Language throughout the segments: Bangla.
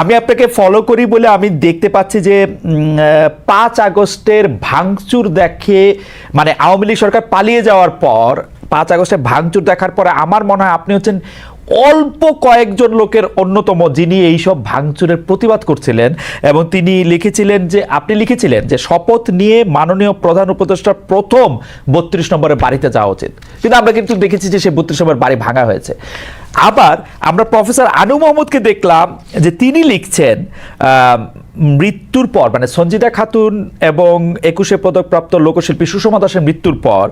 আমি আপনাকে ফলো করি বলে আমি দেখতে পাচ্ছি যে পাঁচ আগস্টের ভাঙচুর দেখে মানে আওয়ামী লীগ সরকার পালিয়ে যাওয়ার পর, পাঁচ আগস্টের ভাঙচুর দেখার পরে আমার মনে হয় আপনি হচ্ছেন অল্প কয়েকজন লোকের অন্যতম যিনি এইসব ভাঙচুরের প্রতিবাদ করছিলেন এবং তিনি লিখেছিলেন যে, আপনি লিখেছিলেন যে শপথ নিয়ে মাননীয় প্রধান উপদেষ্টার প্রথম বত্রিশ নম্বরের বাড়িতে যাওয়া উচিত। কিন্তু আমরা কিন্তু দেখেছি যে সে বত্রিশ নম্বর বাড়ি ভাঙা হয়েছে। আবার আমরা প্রফেসর আনু মোহাম্মদকে দেখলাম যে তিনি লিখছেন মৃত্যুর পর মানে সঞ্জিদা খাতুন এবং একুশে পদকপ্রাপ্ত লোকশিল্পী সুষমা দাসের মৃত্যুর পর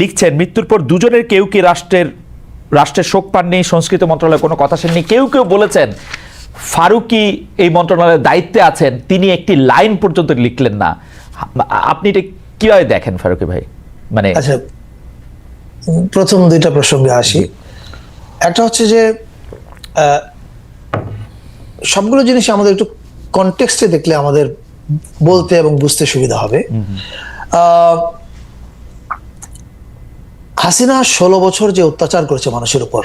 লিখছেন মৃত্যুর পর দুজনের কেউ কি রাষ্ট্রের রাষ্ট্রের শোক পাননি? সংস্কৃত মন্ত্রণালয়ে কোনো কথা শুননি। কেউ কেউ বলেছেন ফারুকি এই মন্ত্রণালয়ের দায়িত্বে আছেন তিনি একটি লাইন পর্যন্ত লিখলেন না। আপনি এটা কীভাবে দেখেন ফারুকি ভাই? মানে আচ্ছা প্রথম দুইটা প্রসঙ্গে আসি। একটা হচ্ছে যে সবগুলো জিনিস আমাদের একটু কনটেক্সটে দেখলে আমাদের বলতে এবং বুঝতে সুবিধা হবে। হাসিনা ষোলো বছর যে অত্যাচার করেছে মানুষের উপর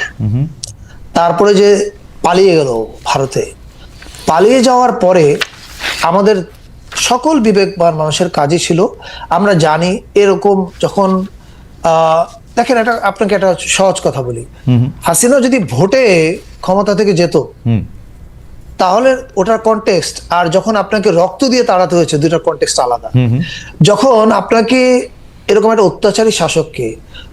তারপরে যে পালিয়ে গেল ভারতে পালিয়ে যাওয়ার পরে আমাদের সকল বিবেকবান মানুষের কাজই ছিল। আমরা জানি এরকম যখন আহ, দেখেন একটা আপনাকে একটা সহজ কথা বলি। হাসিনা যদি ভোটে ক্ষমতা থেকে যেত তাহলে ওটার কনটেক্সট আর যখন আপনাকে রক্ত দিয়ে তাড়াতে হয়েছে দুটার কনটেক্সট আলাদা। যখন আপনাকে এরকম একটা অত্যাচারী শাসককে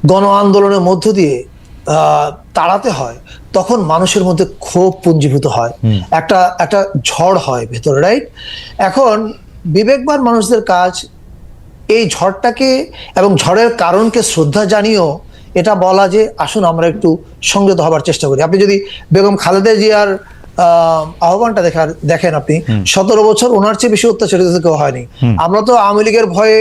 গণ আন্দোলনের মধ্য দিয়ে আহ, তাড়াতে হয় তখন মানুষের মধ্যে ক্ষোভ পুঞ্জীভূত হয়। একটা একটা ঝড় হয় ভেতরে রাইট এখন বিবেকবান মানুষদের কাজ এই ঝড়টাকে এবং ঝড়ের কারণকে শ্রদ্ধা জানিয়েও এটা বলা যে আসুন আমরা একটু সংযত হবার চেষ্টা করি। আপনি যদি বেগম খালেদা জিয়ার আহ, আহ্বানটা দেখার দেখেন আপনি সতেরো বছর ওনার চেয়ে বেশি অত্যাচারিত কেউ হয়নি। আমরা তো আওয়ামী লীগের ভয়ে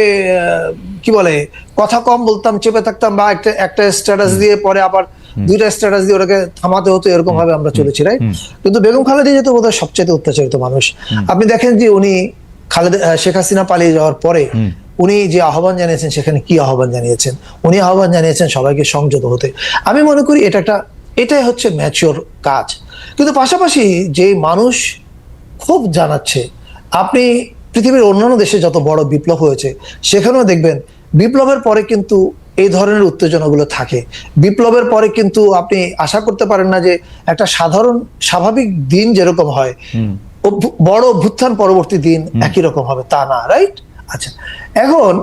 কি বলে কথা কম বলতাম চেপে থাকতাম বা একটা একটা স্ট্যাটাস দিয়ে পরে আবার দুইটা স্ট্যাটাস দিয়ে ওটাকে থামাতে হতো এরকম ভাবে আমরা চলেছি রাইট কিন্তু বেগম খালেদা জিয়া তো বোধহয় সবচেয়ে অত্যাচারিত মানুষ। আপনি দেখেন যে উনি খালেদা শেখ হাসিনা পালিয়ে যাওয়ার পরে উনি যে আহ্বান জানিয়েছেন সেখানে কি আহ্বান জানিয়েছেন? উনি আহ্বান জানিয়েছেন সবাইকে সংযত হতে। আমি মনে করি এটা একটা এটাই হচ্ছে ম্যাচিওর কাজ। কিন্তু পাশাপাশি যে মানুষ খুব জানাচ্ছে আপনি পৃথিবীর অন্যান্য দেশে যত বড় বিপ্লব হয়েছে সেখানেও দেখবেন বিপ্লবের পরে কিন্তু এই ধরনের উত্তেজনাগুলো থাকে। বিপ্লবের পরে কিন্তু আপনি আশা করতে পারেন না যে একটা সাধারণ স্বাভাবিক দিন যেরকম হয় বড় অভ্যুত্থান পরবর্তী দিন একই রকম হবে। তা না রাইট আচ্ছা এখন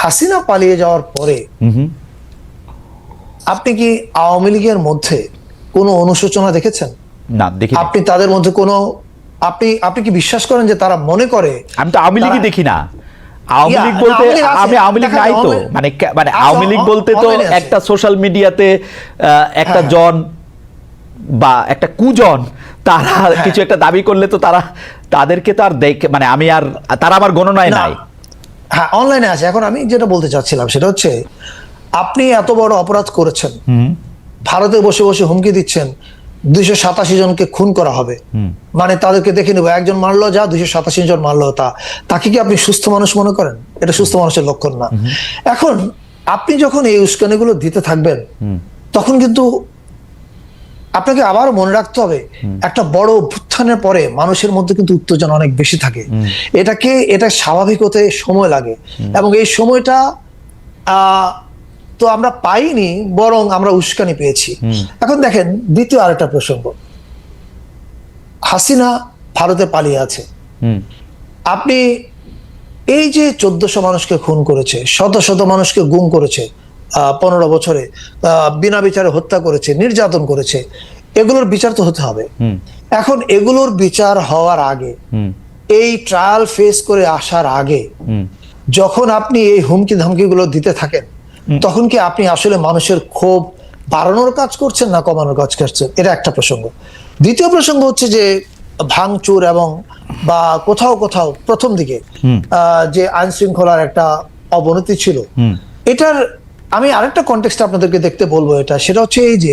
হাসিনা পালিয়ে যাওয়ার পরে আপনি কি আওয়ামী লীগের মধ্যে কোনো অনুশোচনা দেখেছেন না দেখি আপনি তাদের মধ্যে কোনো আপনি আপনি কি বিশ্বাস করেন যে তারা মনে করে আমি তো আওয়ামী লীগই দেখি না আওয়ামী লীগ বলতে। আমি আওয়ামী লীগ নাই তো মানে মানে আচ্ছা, আওয়ামী লীগ বলতে তো। একটা সোশ্যাল মিডিয়াতে একটা হ্যাঁ। জন বা একটা কুজন তারা কিছু একটা দাবি করলে তো তারা তাদেরকে তো আর দেখে মানে আমি আর তারা আমার গণনায় নাই। হ্যাঁ অনলাইনে আছে। এখন আমি যেটা বলতে চাচ্ছিলাম সেটা হচ্ছে আপনি এত বড় অপরাধ করেছেন। ভারতে বসে বসে হুমকি দিচ্ছেন দুইশো সাতাশি জনকে খুন করা হবে। মানে তাদেরকে দেখে নেব একজন মারলো যা দুইশো সাতাশি জন মারলো তা। তাকে কি আপনি সুস্থ মানুষ মনে করেন? এটা সুস্থ মানুষের লক্ষণ না। এখন আপনি যখন এই উস্কানিগুলো দিতে থাকবেন তখন কিন্তু আপনাকে আবার মনে রাখতে হবে একটা বড় অভ্যুত্থানের পরে মানুষের মধ্যে কিন্তু উত্তেজনা অনেক বেশি থাকে। এটাকে এটা স্বাভাবিক হতে সময় লাগে। এবং এই সময়টা তো আমরা পাইনি বরং আমরা উস্কানি পেয়েছি। এখন দেখেন দ্বিতীয় আরেকটা প্রসঙ্গ। হাসিনা ভারতে পালিয়ে আছে। আপনি এই যে চোদ্দশো মানুষকে খুন করেছে শত শত মানুষকে গুম করেছে পনেরো বছরে বিনা বিচারে হত্যা করেছে নির্যাতন করেছে এগুলোর বিচার তো হতে হবে। এখন এগুলোর বিচার হওয়ার আগে এই ট্রায়াল ফেস করে আসার আগে যখন আপনি এই হুমকি ধামকিগুলো দিতে থাকেন তখন কি আপনি আসলে মানুষের ক্ষোভ বাড়ানোর কাজ করছেন না কমানোর কাজ করছেন? এটা একটা প্রসঙ্গ। দ্বিতীয় প্রসঙ্গ হচ্ছে যে ভাঙচুর এবং বা কোথাও কোথাও প্রথম দিকে আহ, যে আইন শৃঙ্খলার একটা অবনতি ছিল এটার আমি আরেকটা কন্টেক্সট আপনাদেরকে দেখতে বলব এটা সেটা হচ্ছে এই যে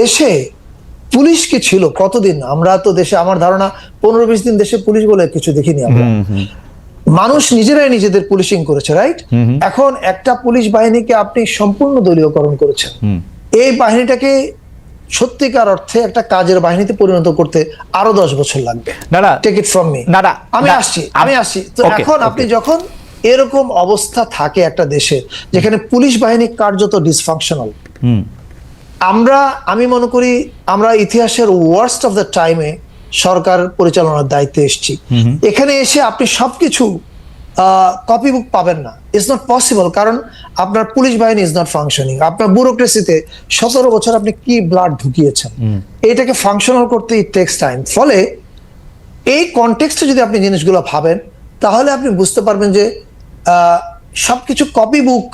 দেশে পুলিশ কি ছিল কতদিন? আমরা তো দেশে আমার ধারণা পনেরো বিশ দিন দেশে পুলিশ বলে কিছু দেখিনি আমরা। মানুষ নিজেরাই নিজেদের পুলিশিং করেছে রাইট এখন একটা পুলিশ বাহিনীকে আপনি সম্পূর্ণ দলীয়করণ করেছেন। এই বাহিনীটাকে সত্যিকার অর্থে একটা কাজের বাহিনীতে পরিণত করতে আরও দশ বছর লাগবে। না না। টেক ইট ফ্রম মি না, না, আমি আসছি আমি আসছি। তো এখন আপনি যখন এরকম অবস্থা থাকে একটা দেশে যেখানে পুলিশ বাহিনী কার্যত ডিসফাংশনাল আমরা আমি মনে করি আমরা ইতিহাসের ওয়ার্স্ট অফ দ্য টাইমে সরকার পরিচালনার দায়িত্বে এসেছি। এখানে এসে আপনি সবকিছু কপি বুক পাবেন না। ইটস নট পসিবল কারণ আপনার পুলিশ বাহিনী ইজ নট ফাংশনিং আপনার ব্যুরোক্রেসিতে সতেরো বছর আপনি কি ব্লাড ঢুকিয়েছেন? এটাকে ফাংশনাল করতে ইট টেক্স টাইম ফলে এই কনটেক্সটে যদি আপনি জিনিসগুলো ভাবেন তাহলে আপনি বুঝতে পারবেন যে আহ, সবকিছু কপি বুক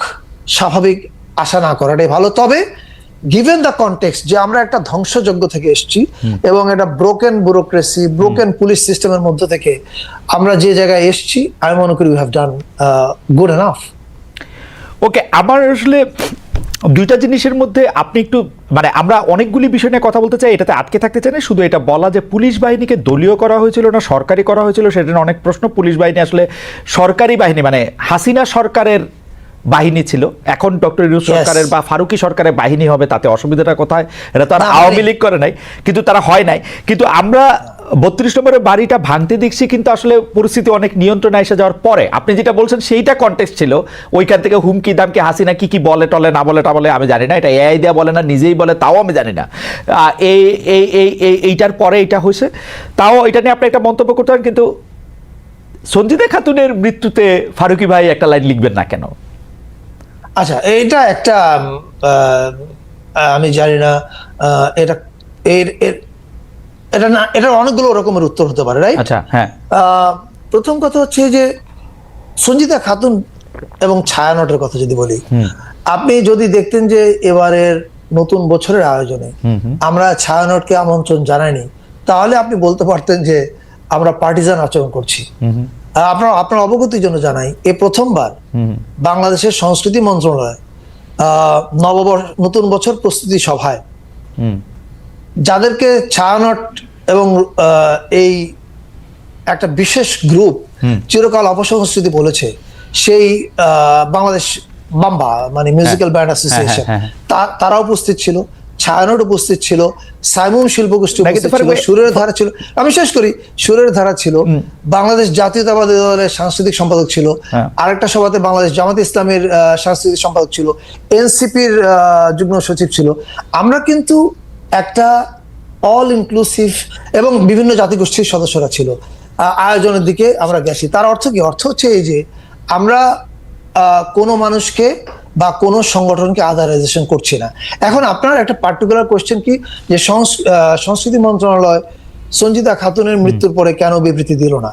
স্বাভাবিক আশা না করাটাই ভালো। তবে গিভেন দ্য কন্টেক্স যে আমরা একটা ধ্বংসযজ্ঞ থেকে এসছি এবং এটা ব্রোকেন ব্যুরোক্রেসি ব্রোকেন পুলিশ সিস্টেমের মধ্যে থেকে আমরা যে জায়গায় এসছি আমি মনে করি we have done good enough okay আবার আসলে দুইটা জিনিসের মধ্যে আপনি একটু মানে আমরা অনেকগুলি বিষয় নিয়ে কথা বলতে চাই এটাতে আটকে থাকতে চাই না শুধু এটা বলা যে পুলিশ বাহিনীকে দলীয় করা হয়েছিল না সরকারি করা হয়েছিল সেটা অনেক প্রশ্ন। পুলিশ বাহিনী আসলে সরকারি বাহিনী মানে হাসিনা সরকারের বাহিনী ছিল। এখন ডক্টর ইউনুস সরকারের বা ফারুকি সরকারের বাহিনী হবে তাতে অসুবিধাটা কোথায়? এটা তো আর আওয়ামী মানে- লীগ করে নাই কিন্তু তারা হয় নাই। কিন্তু আমরা বত্রিশ নম্বরের বাড়িটা ভাঙতে দেখছি, কিন্তু আসলে পরিস্থিতি অনেক নিয়ন্ত্রণে এসে যাওয়ার পরে। আপনি যেটা বলছেন, সেইটা কন্টেক্সট ছিল। ওইখান থেকে হুমকি, দামকি, হাসিনা কি কি বলে টলে, না বলে, টা বলে, আমি জানি না। এটা এআই দেয়া বলে না, নিজেই বলে, তাও আমি জানি না। এই এই এই, এই- এইটার পরে এটা হয়েছে। তাও এটা নিয়ে আপনি একটা মন্তব্য করতে পারেন, কিন্তু সঞ্জিদা খাতুনের মৃত্যুতে ফারুকি ভাই একটা লাইন লিখবেন না কেন? আচ্ছা এটা একটা আমি জানি না এটা, এর, এর- এটা না এটা অনেকগুলো রকমের উত্তর হতে পারে রাইট আচ্ছা হ্যাঁ। প্রথম কথা হচ্ছে যে সঞ্জিতা খাতুন এবং ছায়ানটের কথা যদি বলি আপনি যদি দেখতেন যে এবারের নতুন বছরের আয়োজনে আমরা ছায়ানটকে আমন্ত্রণ জানাইনি তাহলে আপনি বলতে পারতেন যে আমরা পার্টিজান আচরণ করছি। আপনার আপনার অবগতির জন্য জানাই এ প্রথমবার বাংলাদেশের সংস্কৃতি মন্ত্রণালয় আহ, নববর্ষ নতুন বছর প্রস্তুতি সভায় যাদেরকে ছায়ানট এবং এই একটা বিশেষ গ্রুপ চিরকাল অপসংস্কৃতি বলেছে সেই বাংলাদেশ বাম্বা মানে মিউজিক্যাল ব্যান্ড অ্যাসোসিয়েশন। তারা উপস্থিত ছিল ছায়ানট উপস্থিত ছিল সাইমুম শিল্পগোষ্ঠী নাকি উপস্থিত ছিল সুরের ধারা ছিল। আমি শেষ করি সুরের ধারা ছিল বাংলাদেশ জাতীয়তাবাদী দলের সাংস্কৃতিক সম্পাদক ছিল হ্যাঁ। আরেকটা সভাতে বাংলাদেশ জামাত ইসলামের সাংস্কৃতিক সম্পাদক ছিল এনসিপির যুগ্ম সচিব ছিল। আমরা কিন্তু একটা অল ইনক্লুসিভ এবং বিভিন্ন জাতিগোষ্ঠীর সদস্যরা ছিল। আয়োজনের দিকে আমরা গেছি। তার অর্থ কি? অর্থ হচ্ছে এই যে আমরা আহ, কোনো মানুষকে বা কোনো সংগঠনকে আধারাইজেশন করছি না। এখন আপনার একটা পার্টিকুলার কোয়েশ্চেন কি? যে সংস্কৃতি মন্ত্রণালয় সঞ্জিতা খাতুনের মৃত্যুর পরে কেন বিবৃতি দিল না?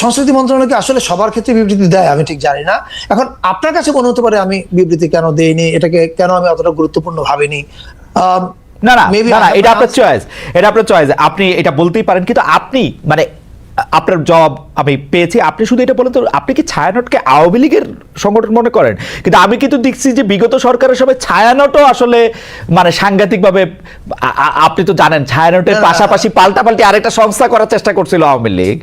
সংস্কৃতি মন্ত্রণালয়কে আসলে সবার ক্ষেত্রে বিবৃতি দেয়? আমি ঠিক জানি না। এখন আপনার কাছে মনে হতে পারে আমি বিবৃতি কেন দেইনি? এটাকে কেন আমি অতটা গুরুত্বপূর্ণ ভাবিনি? না না এটা আপনার চয়েস এটা আপনার চয়েস আপনি এটা বলতেই পারেন কিন্তু আপনি মানে আপনার জব আমি পেয়েছি আপনি শুধু এটা বলেন তো আপনি কি ছায়ানটকে আওয়ামী লীগের সংগঠন মনে করেন? কিন্তু আমি কিন্তু দেখছি যে বিগত সরকারের সময় ছায়ানটও আসলে মানে সাংঘাতিকভাবে আপনি তো জানেন ছায়ানটের পাশাপাশি পাল্টাপাল্টি আরেকটা সংস্থা করার চেষ্টা করছিল আওয়ামী লীগ।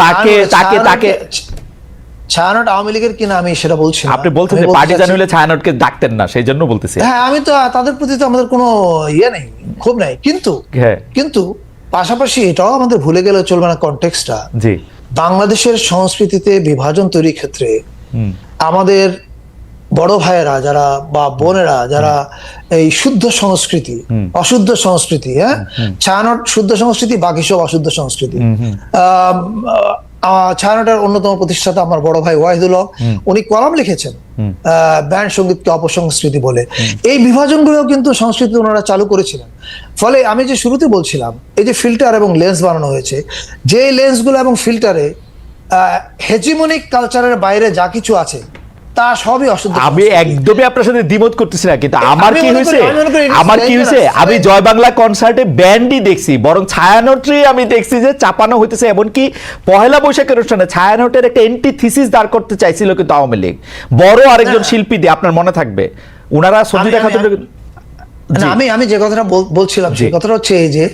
তাকে তাকে তাকে ছায়ানট আওয়ামী লীগের কিনা আমি সেটা বলছি আপনি বলছেন যে বলতে পার্টি জান হলে ছায়ানটকে ডাকতেন না সেই জন্য বলতেছি। হ্যাঁ আমি তো তাদের প্রতি তো আমাদের কোনো ইয়ে নেই খুব নেই। কিন্তু হ্যাঁ। কিন্তু পাশাপাশি এটাও আমাদের ভুলে গেলে চলবে না কনটেক্সটটা জি। বাংলাদেশের সংস্কৃতিতে বিভাজন তৈরির ক্ষেত্রে আমাদের বড় ভাইয়েরা যারা বা বোনেরা যারা এই শুদ্ধ সংস্কৃতি অশুদ্ধ সংস্কৃতি হ্যাঁ? ছায়ানট শুদ্ধ সংস্কৃতি বাকি সব অশুদ্ধ সংস্কৃতি। আহ, ছায়ানটের অন্যতম প্রতিষ্ঠাতা আমার বড় ভাই ওয়াহিদুল হক উনি কলাম লিখেছেন ব্যান্ড সঙ্গীতকে অপসংস্কৃতি বলে। এই বিভাজনগুলো কিন্তু সংস্কৃতি ওনারা চালু করেছিলেন। ফলে আমি যে শুরুতে বলছিলাম এই যে ফিল্টার এবং লেন্স বানানো হয়েছে যে লেন্সগুলো এবং ফিল্টারে হেজিমনিক কালচারের বাইরে যা কিছু আছে তা সবই অশুদ্ধ আমি। একদমই আপনার সাথে দ্বিমত করতেছি না কিন্তু আমার কি হয়েছে? আমার কি হয়েছে? আমি জয় বাংলা কনসার্টে ব্যান্ডই দেখছি বরং ছায়ানটরি আমি দেখছি যে চাপানো হইতেছে এমনকি পহেলা বৈশাখের অনুষ্ঠানে ছায়ানটের একটা এন্টি থিসিস দাঁড় করতে চাইছিল কিন্তু আওয়ামী লীগ। বড় আরেকজন শিল্পী দিয়ে আপনার মনে থাকবে? ওনারা সঞ্জিতা আমি- না, আমি আমি যে কথাটা বলছিলাম সেই কথাটা হচ্ছে এই যে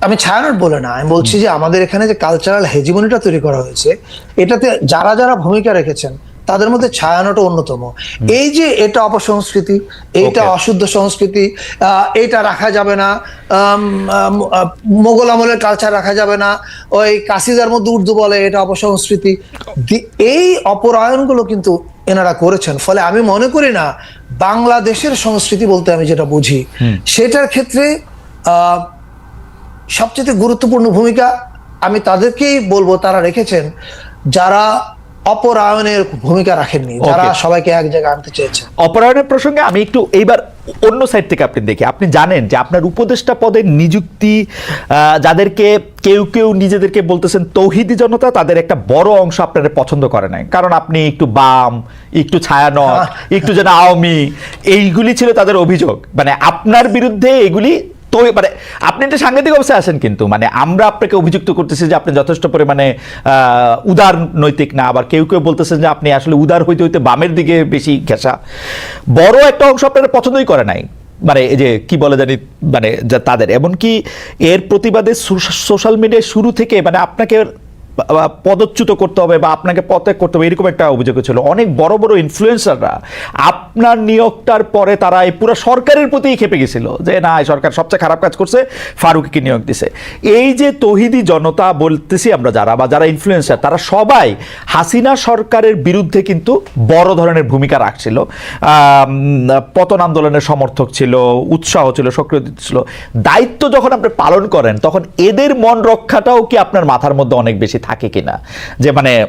আমি ছায়ানট বলে না আমি বলছি যে আমাদের এখানে যে কালচারাল হেজিমনিটা তৈরি করা হয়েছে এটাতে যারা যারা ভূমিকা রেখেছেন তাদের মধ্যে ছায়ানোটা অন্যতম। এই যে এটা অপসংস্কৃতি এইটা অশুদ্ধ সংস্কৃতি এটা রাখা যাবে না মোগল আমলের কালচার রাখা যাবে না ওই কাসিদার মধ্যে উর্দু বলে এটা অপসংস্কৃতি। এই অপরায়ণগুলো কিন্তু এনারা করেছেন ফলে আমি মনে করি না বাংলাদেশের সংস্কৃতি বলতে আমি যেটা বুঝি সেটার ক্ষেত্রে সবচেয়ে গুরুত্বপূর্ণ ভূমিকা আমি তাদেরকেই বলব তারা রেখেছেন যারা অপরায়ণের ভূমিকা রাখেননি। যারা সবাইকে এক জায়গায় আনতে চেয়েছেন অপরায়ণের প্রসঙ্গে আমি একটু এইবার অন্য সাইড থেকে আপনি দেখি। আপনি জানেন যে আপনার উপদেষ্টা পদের নিযুক্তি যাদেরকে কেউ কেউ নিজেদেরকে বলতেছেন তৌহিদি জনতা তাদের একটা বড় অংশ আপনারা পছন্দ করে নাই। কারণ আপনি একটু বাম একটু ছায়ানট একটু যেন আওয়ামী এইগুলি ছিল তাদের অভিযোগ। মানে আপনার বিরুদ্ধে এগুলি তো মানে আপনি একটা সাংঘাতিক অবস্থায় আসেন কিন্তু মানে আমরা আপনাকে অভিযুক্ত করতেছি যে আপনি যথেষ্ট পরিমাণে উদার নৈতিক না, আবার কেউ কেউ বলতেছেন যে আপনি আসলে উদার হইতে হইতে বামের দিকে বেশি ঘেঁষা। বড় একটা অংশ আপনারা পছন্দই করে নাই মানে এই যে কি বলে জানি মানে তাদের। এমনকি এর প্রতিবাদে সোশ্যাল মিডিয়ায় শুরু থেকে মানে আপনাকে পদচ্যুত করতে হবে বা আপনাকে পদত্যাগ করতে হবে, এরকম একটা অভিযোগ ছিল। অনেক বড় বড় ইনফ্লুয়েন্সাররা আপনার নিয়োগটার পরে তারা এই পুরো সরকারের প্রতিই খেপে গেছিল যে, না, এই সরকার সবচেয়ে খারাপ কাজ করছে, ফারুককে নিয়োগ দিছে। এই যে তহিদি জনতা বলতেছি আমরা যারা, বা যারা ইনফ্লুয়েন্সার তারা সবাই হাসিনা সরকারের বিরুদ্ধে কিন্তু বড় ধরনের ভূমিকা রাখছিল। পতন আন্দোলনের সমর্থক ছিল, উৎসাহ ছিল, সক্রিয় ছিল। দায়িত্ব যখন আপনি পালন করেন, তখন এদের মন রক্ষাটাও কি আপনার মাথার মধ্যে অনেক বেশি থাকে কিনা? যে মানে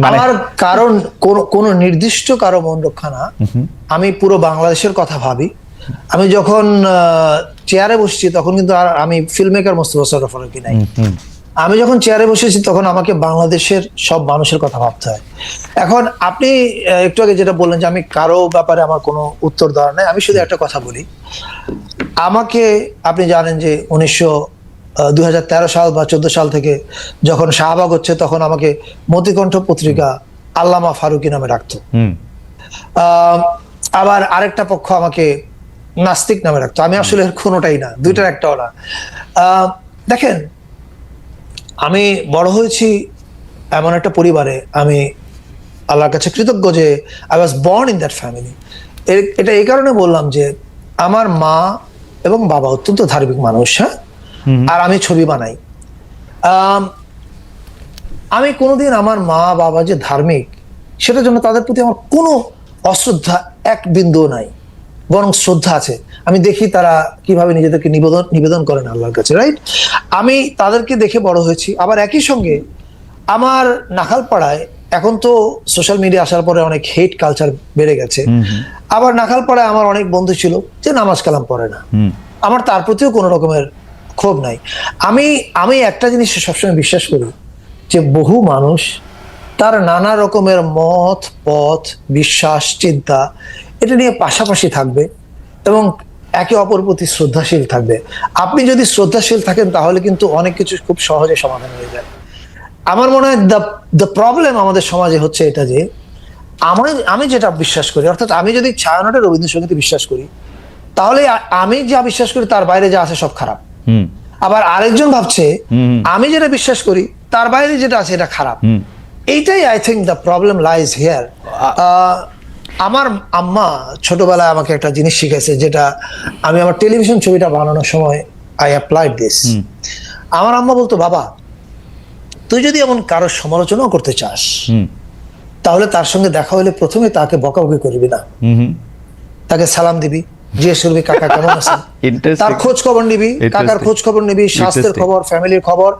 মানে- আমার কারণ কোন নির্দিষ্ট কারও মন রক্ষা না। আমি পুরো বাংলাদেশের কথা ভাবি। আমি যখন চেয়ারে বসছি তখন কিন্তু আর আমি ফিল্ম মেকার মোস্তফা কি নাই। আমি যখন চেয়ারে বসেছি তখন আমাকে বাংলাদেশের সব মানুষের কথা ভাবতে হয়। এখন আপনি একটু আগে যেটা বললেন যে আমি কারও ব্যাপারে আমার কোনো উত্তর দেওয়ার নাই আমি শুধু একটা কথা বলি। আমাকে আপনি জানেন যে উনিশশো দুই হাজার তেরো সাল বা চোদ্দ সাল থেকে যখন শাহবাগ হচ্ছে তখন আমাকে মতিকণ্ঠ পত্রিকা আল্লামা ফারুকি নামে ডাকতো। আবার আরেকটা পক্ষ আমাকে নাস্তিক নামে রাখতো আমি আসলে কোনোটাই না দুইটার একটাও না। আহ, দেখেন আমি বড় হয়েছি এমন একটা পরিবারে। আমি আল্লাহর কাছে কৃতজ্ঞ যে I was born in that family এটা এই কারণে বললাম যে আমার মা এবং বাবা অত্যন্ত ধার্মিক মানুষ হ্যাঁ? আর আমি ছবি বানাই। আম, কোনোদিন আমার মা বাবা যে ধার্মিক সেটার জন্য তাদের প্রতি আমার কোনো অশ্রদ্ধা এক বিন্দুও নাই বরং শ্রদ্ধা আছে। আমি দেখি তারা কীভাবে নিজেদেরকে নিবেদন নিবেদন করেন আল্লাহর কাছে রাইট আমি তাদেরকে দেখে বড় হয়েছি। আবার একই সঙ্গে আমার নাখালপাড়ায় এখন তো সোশ্যাল মিডিয়া আসার পরে অনেক হেট কালচার বেড়ে গেছে। আবার নাখালপাড়ায় আমার অনেক বন্ধু ছিল যে নামাজ কালাম পড়ে না। আমার তার প্রতিও কোনো রকমের ক্ষোভ নাই। আমি আমি একটা জিনিস সবসময় বিশ্বাস করি যে বহু মানুষ তার নানা রকমের মত, পথ, বিশ্বাস, চিন্তা এটা নিয়ে পাশাপাশি থাকবে এবং একে অপর প্রতি শ্রদ্ধাশীল থাকবে। আপনি যদি শ্রদ্ধাশীল থাকেন তাহলে কিন্তু অনেক কিছু খুব সহজে সমাধান হয়ে যায়। আমার মনে হয় দ্য দ্য প্রবলেম আমাদের সমাজে হচ্ছে এটা যে আমার আমি যেটা বিশ্বাস করি, অর্থাৎ আমি যদি ছায়ানটের রবীন্দ্রসঙ্গীতে বিশ্বাস করি, তাহলে আমি যা বিশ্বাস করি তার বাইরে যা আছে সব খারাপ। আবার আরেকজন ভাবছে আমি যেটা বিশ্বাস করি তার বাইরে যেটা আছে এটা খারাপ। এইটাই I think the problem lies here আমার আম্মা ছোটবেলায় আমাকে একটা জিনিস শিখেছে যেটা আমি আমার টেলিভিশন ছবিটা বানানোর সময় আই অ্যাপ্লাইড দিস আমার আম্মা বলতো বাবা তুই যদি এমন কারোর সমালোচনাও করতে চাস তাহলে তার সঙ্গে দেখা হলে প্রথমে তাকে বকাবকি করবি না। তাকে সালাম দিবি। জিজ্ঞেস করবি কাকা কেমন আছেন? তার খোঁজ খবর নিবি কাকার খোঁজ খবর নিবি স্বাস্থ্যের খবর ফ্যামিলির খবর।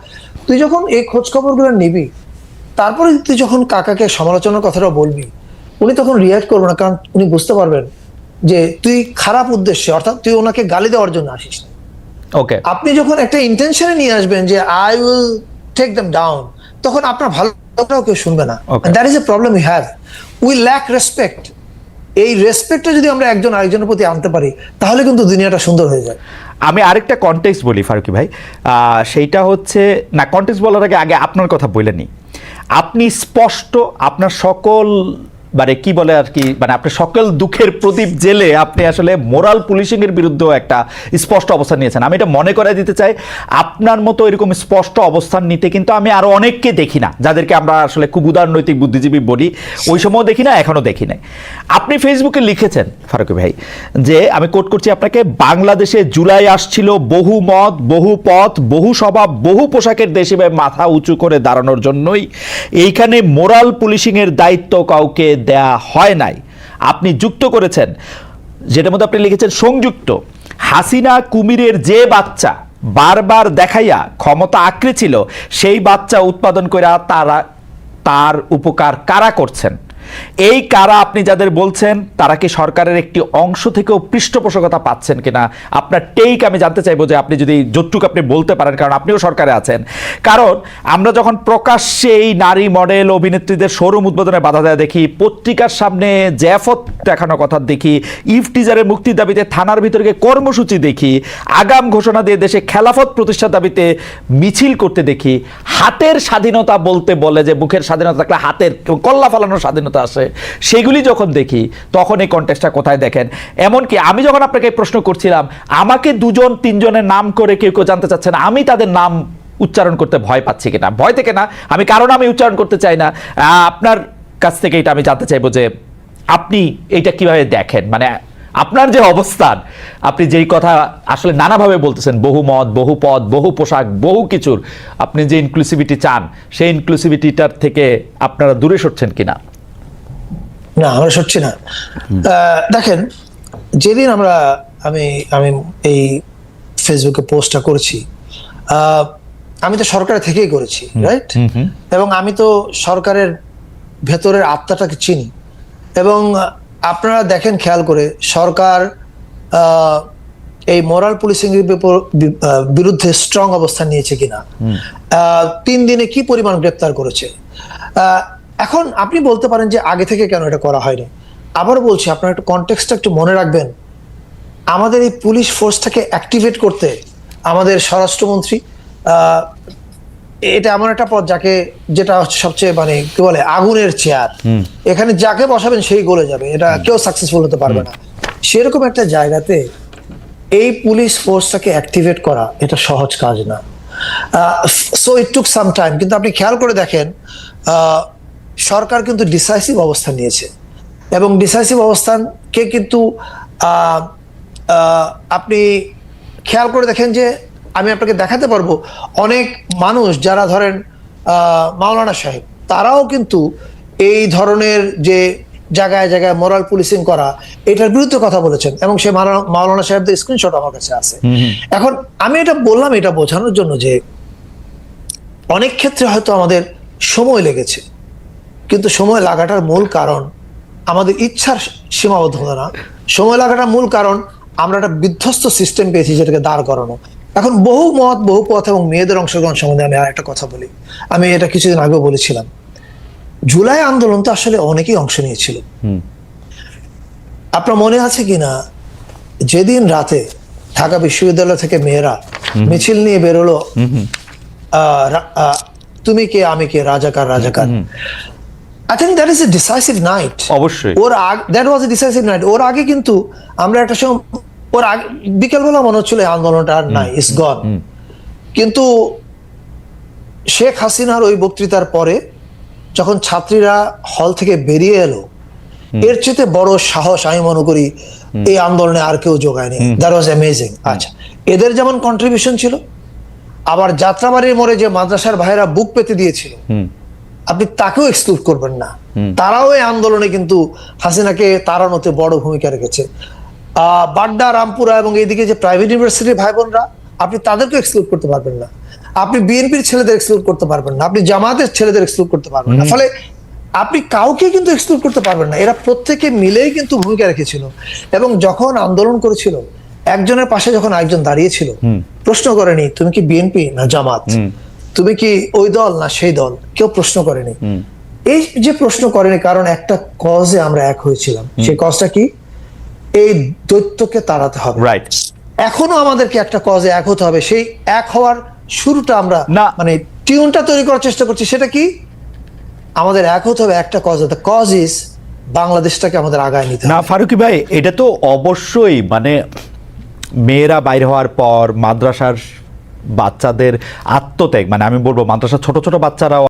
তুই যখন এই খোঁজ খবরগুলো নিবি তারপরে তুই যখন কাকাকে সমালোচনার কথাটা বলবি উনি তখন রিয়াক্ট করবে না কারণ উনি বুঝতে পারবেন যে তুই খারাপ উদ্দেশ্যে অর্থাৎ তুই ওনাকে গালি দেওয়ার জন্য আসিস ওকে আপনি যখন একটা ইন্টেনশনে নিয়ে আসবেন যে I will take them down তখন আপনার ভালোটাও কেউ শুনবে না. That is a problem we have we lack respect এই রেসপেক্টটা যদি আমরা একজন আরেকজনের প্রতি আনতে পারি, তাহলে কিন্তু দুনিয়াটা সুন্দর হয়ে যায়। আমি আরেকটা কন্টেক্স বলি, ফারুকি ভাই। সেইটা হচ্ছে, না কন্টেক্স বলার আগে আগে আপনার কথা বলে নিই। আপনি স্পষ্ট আপনার সকল মানে কি বলে আর কি মানে আপনি সকল দুঃখের প্রদীপ জেলে আপনি আসলে মোরাল পুলিশিং এর বিরুদ্ধেও একটা স্পষ্ট অবস্থান নিয়েছেন। আমি এটা মনে করে দিতে চাই, আপনার মতো এরকম স্পষ্ট অবস্থান নিতে কিন্তু আমি আরও অনেককে দেখি না, যাদেরকে আমরা আসলে খুব উদারনৈতিক বুদ্ধিজীবী বলি। ওই সময় দেখি না, এখনও দেখি নাই। আপনি ফেসবুকে লিখেছেন, ফারুকি ভাই, যে, আমি কোট করছি আপনাকে, বাংলাদেশে জুলাই আসছিল বহু মত, বহু পথ, বহু স্বভাব, বহু পোশাকের দেশ মাথা উঁচু করে দাঁড়ানোর জন্যই। এইখানে মোরাল পুলিশিং এর দায়িত্ব কাউকে দেয়া হয় নাই। আপনি যুক্ত করেছেন। যেটার মধ্যে আপনি লিখেছেন, সংযুক্ত। হাসিনা কুমিরের যে বাচ্চা বারবার দেখাইয়া ক্ষমতা আঁকড়ে ছিল, সেই বাচ্চা উৎপাদন করে তারা তার উপকার কারা করছেন? এই কারা আপনি যাদের বলছেন, তারা কি সরকারের একটি অংশ থেকেও পৃষ্ঠপোষকতা পাচ্ছেন কিনা? আপনার টেক আমি জানতে চাইব যে আপনি যদি যতটুক আপনি বলতে পারেন, কারণ আপনিও সরকারে আছেন। কারণ আমরা যখন প্রকাশ্যে এই নারী মডেল অভিনেত্রীদের শোরুম উদ্বোধনে বাধা দেওয়া দেখি, পত্রিকার সামনে জ্যাফত দেখানো কথা দেখি, ইফ টিজারের মুক্তির দাবিতে থানার ভিতরে কর্মসূচি দেখি, আগাম ঘোষণা দিয়ে দেশে খেলাফত প্রতিষ্ঠার দাবিতে মিছিল করতে দেখি, হাতের স্বাধীনতা বলতে বলে যে মুখের স্বাধীনতা থাকলে হাতের কল্লা ফালানোর স্বাধীনতা আসে সেগুলি যখন দেখি, তখন এই কন্টেক্সটটা কোথায় দেখেন? এমনকি আমি যখন আপনাকে প্রশ্ন করছিলাম, আমাকে দুজন, তিনজনের নাম করে কেউ কেউ জানতে চাচ্ছে না, আমি তাদের নাম উচ্চারণ করতে ভয় পাচ্ছি কিনা? ভয় থেকে না, আমি কারণ আমি উচ্চারণ করতে চাই না। আপনার কাছ থেকে এটা আমি জানতে চাইব যে, আপনি এইটা কীভাবে দেখেন? মানে আপনার যে অবস্থান, আপনি যেই কথা আসলে নানাভাবে বলতেছেন, বহু মত, বহু পদ, বহু পোশাক, বহু কিছুর, আপনি যে ইনক্লুসিভিটি চান, সেই ইনক্লুসিভিটিটার থেকে আপনারা দূরে সরছেন কিনা? না আমরা সরছি না। দেখেন যেদিন আমরা আমি আমি এই ফেসবুকে পোস্টটা করেছি আমি তো সরকার থেকেই করেছি রাইট এবং আমি তো সরকারের ভেতরের আত্মাটাকে চিনি। এবং আপনারা দেখেন খেয়াল করে সরকার এই মোরাল পুলিশিং বিরুদ্ধে স্ট্রং অবস্থান নিয়েছে কিনা। তিন দিনে কি পরিমাণ গ্রেপ্তার করেছে? এখন আপনি বলতে পারেন যে আগে থেকে কেন এটা করা হয়নি। আবার বলছি আপনার একটু কনটেক্সটটা একটু মনে রাখবেন। আমাদের এই পুলিশ ফোর্সটাকে অ্যাক্টিভেট করতে আমাদের স্বরাষ্ট্রমন্ত্রী আহ, এটা এমন একটা পদ যাকে যেটা হচ্ছে সবচেয়ে মানে কি বলে আগুনের চেয়ার। এখানে যাকে বসাবেন সেই গলে যাবে। এটা কেউ সাকসেসফুল হতে পারবে না। সেরকম একটা জায়গাতে এই পুলিশ ফোর্সটাকে অ্যাক্টিভেট করা এটা সহজ কাজ না। So it took some time কিন্তু আপনি খেয়াল করে দেখেন আহ, সরকার কিন্তু ডিসাইসিভ অবস্থান নিয়েছে। এবং ডিসাইসিভ অবস্থানকে কিন্তু আপনি খেয়াল করে দেখেন যে আমি আপনাকে দেখাতে পারব অনেক মানুষ যারা ধরেন আহ, মাওলানা সাহেব তারাও কিন্তু এই ধরনের যে জায়গায় জায়গায় মোরাল পুলিশিং করা এটার বিরুদ্ধে কথা বলেছেন। এবং সে মাওলানা- মাওলানা সাহেবদের স্ক্রিনশট আমার কাছে আছে। এখন আমি এটা বললাম এটা বোঝানোর জন্য যে অনেক ক্ষেত্রে হয়তো আমাদের সময় লেগেছে। কিন্তু সময় লাগাটার মূল কারণ আমাদের ইচ্ছার সীমাবদ্ধতা না। সময় লাগাটার মূল কারণ আমরা একটা বিধ্বস্ত সিস্টেম পেয়েছি যেটাকে দাঁড় করানো। এখন বহু মত বহু পথ এবং মেয়েদের অংশগ্রহণ সম্বন্ধে আমি আর একটা কথা বলি। আমি এটা কিছুদিন আগেও বলেছিলাম। জুলাই আন্দোলন তো আসলে অনেকেই অংশ নিয়েছিল। আপনার মনে আছে কিনা? যেদিন রাতে ঢাকা বিশ্ববিদ্যালয় থেকে মেয়েরা মিছিল নিয়ে বেরোলো আহ, আহ, তুমি কে আমি কে রাজাকার রাজাকার। I think that is a decisive night অবশ্যই। ওর আগে that was a decisive night ওর আগে কিন্তু আমরা একটা সময় ওর আগে বিকেলবেলা মনে হচ্ছিল আন্দোলনটা আর নাই ইস গন কিন্তু শেখ হাসিনার ওই বক্তৃতার পরে যখন ছাত্রীরা হল থেকে বেরিয়ে এলো এর চেয়ে বড় সাহস আমি মনে করি এই আন্দোলনে আর কেউ যোগায়নি দ্যাট ওয়াজ অ্যামেজিং আচ্ছা এদের যেমন কন্ট্রিবিউশন ছিল আবার যাত্রাবাড়ির মোড়ে যে মাদ্রাসার ভাইরা বুক পেতে দিয়েছিল আপনি তাকেও এক্সক্লুড করবেন না। তারাও এই আন্দোলনে কিন্তু হাসিনাকে তাড়ানোতে বড় ভূমিকা রেখেছে। আহ, বাড্ডা রামপুরা এবং এইদিকে যে প্রাইভেট ইউনিভার্সিটির ভাই বোনরা আপনি তাদেরকে এক্সক্লুড করতে পারবেন না। আপনি বিএনপির ছেলেদের এক্সক্লুড করতে পারবেন না। আপনি জামাতের ছেলেদের এক্সক্লুড করতে পারবেন না। ফলে আপনি কাউকে কিন্তু এক্সক্লুড করতে পারবেন না। এরা প্রত্যেকে মিলেই কিন্তু ভূমিকা রেখেছিল। এবং যখন আন্দোলন করেছিল একজনের পাশে যখন একজন দাঁড়িয়েছিল প্রশ্ন করেনি তুমি কি বিএনপি না জামাত? তুমি কি ওই দল না সেই দল? কেউ প্রশ্ন করেনি। এই যে প্রশ্ন করেনি কারণ একটা কজে আমরা এক হয়েছিলাম। সেই কজটা কি? এই দৈত্যকে তাড়াতে হবে। রাইট এখনও আমাদেরকে একটা কজে এক হতে হবে। সেই এক হওয়ার শুরুটা আমরা না। মানে টিউনটা তৈরি করার চেষ্টা করছি। সেটা কি? আমাদের এক হতে হবে একটা কজ দ্য কজ ইজ বাংলাদেশটাকে আমাদের আগায় নিতে না ফারুকি ভাই এটা তো অবশ্যই মানে মেয়েরা বাইরে হওয়ার পর মাদ্রাসার বাচ্চাদের আত্মত্যাগ। মানে আমি বলব মাদ্রাসার ছোট ছোট বাচ্চারাও